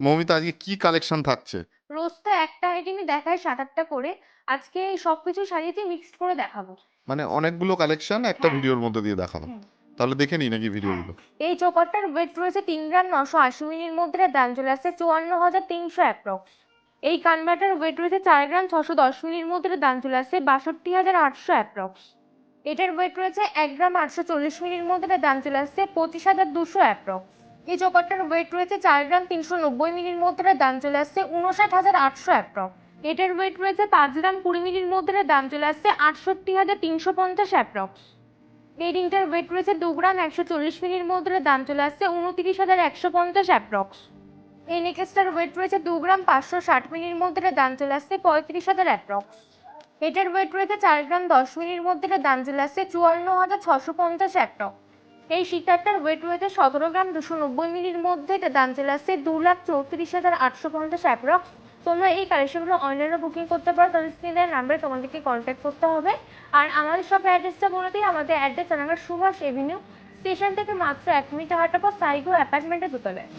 মৌমিতা আজকে কি কালেকশন থাকছে? রোজ তো একটা আইটেমই দেখায় সাত আটটা করে। আজকে সবকিছু সাজিয়েছি মিক্সড করে দেখাবো। মানে অনেকগুলো কালেকশন একটা হ্যাঁ। ভিডিওর মধ্যে দিয়ে দেখানো তাহলে দেখে নিই নাকি ভিডিওগুলো। এই চোকারটার ওয়েট রয়েছে তিন গ্রাম নশো আশি মিলির মধ্যে দাম চলে আসছে চুয়ান্ন হাজার তিনশো অ্যাপ্রক্স এই কানবাটার ওয়েট রয়েছে চার গ্রাম ছশো দশ মিলির মধ্যে দাম চলে আসছে বাষট্টি হাজার আটশো অ্যাপ্রক্স এটার ওয়েট রয়েছে এক গ্রাম আটশো চল্লিশ মিলির মধ্যে দাম চলে আসছে পঁচিশ হাজার দুশো অ্যাপ্রক্স এই চোকারটার ওয়েট রয়েছে চার গ্রাম তিনশো নব্বই মিলির মধ্যে দাম চলে আসছে উনষাট হাজার আটশো অ্যাপ্রক্স এটার ওয়েট রয়েছে পাঁচ গ্রাম কুড়ি মিলির মধ্যে দাম চলে আসছে আটষট্টি হাজার তিনশো পঞ্চাশ অ্যাপ্রক্স এই রিংটার ওয়েট রয়েছে দু গ্রাম একশো চল্লিশ মিলির মধ্যে দাম চলে আসছে উনত্রিশ হাজার একশো পঞ্চাশ অ্যাপ্রক্স এই নেকলেসটার ওয়েট রয়েছে দু গ্রাম পাঁচশো ষাট মিলির মধ্যে দাম চলে আসছে পঁয়ত্রিশ হাজার অ্যাপ্রক্স এটার ওয়েট রয়েছে চার গ্রাম দশ মিলির মধ্যে দাম চলে আসছে চুয়ান্ন হাজার ছশো পঞ্চাশ অ্যাপ্রক্স এই শিকারটার ওয়েট রয়েছে সতেরো গ্রাম দুশো নব্বই মিলির মধ্যে। এটা দাম চলে আসছে দু লাখ চৌত্রিশ হাজার আটশো পঞ্চাশ অ্যাপ্রক্স তোমরা এই কালেকশনগুলো অনলাইনে বুকিং করতে পারো, তাদের স্ক্রিনের নাম্বারে তোমাদেরকে কন্ট্যাক্ট করতে হবে। আর আমাদের সব অ্যাড্রেসটা বলে দিই, আমাদের address Ranaghat Subhash avenue station থেকে মাত্র এক মিনিট হাঁটা পর সাইগো অ্যাপার্টমেন্টে দোতলায়।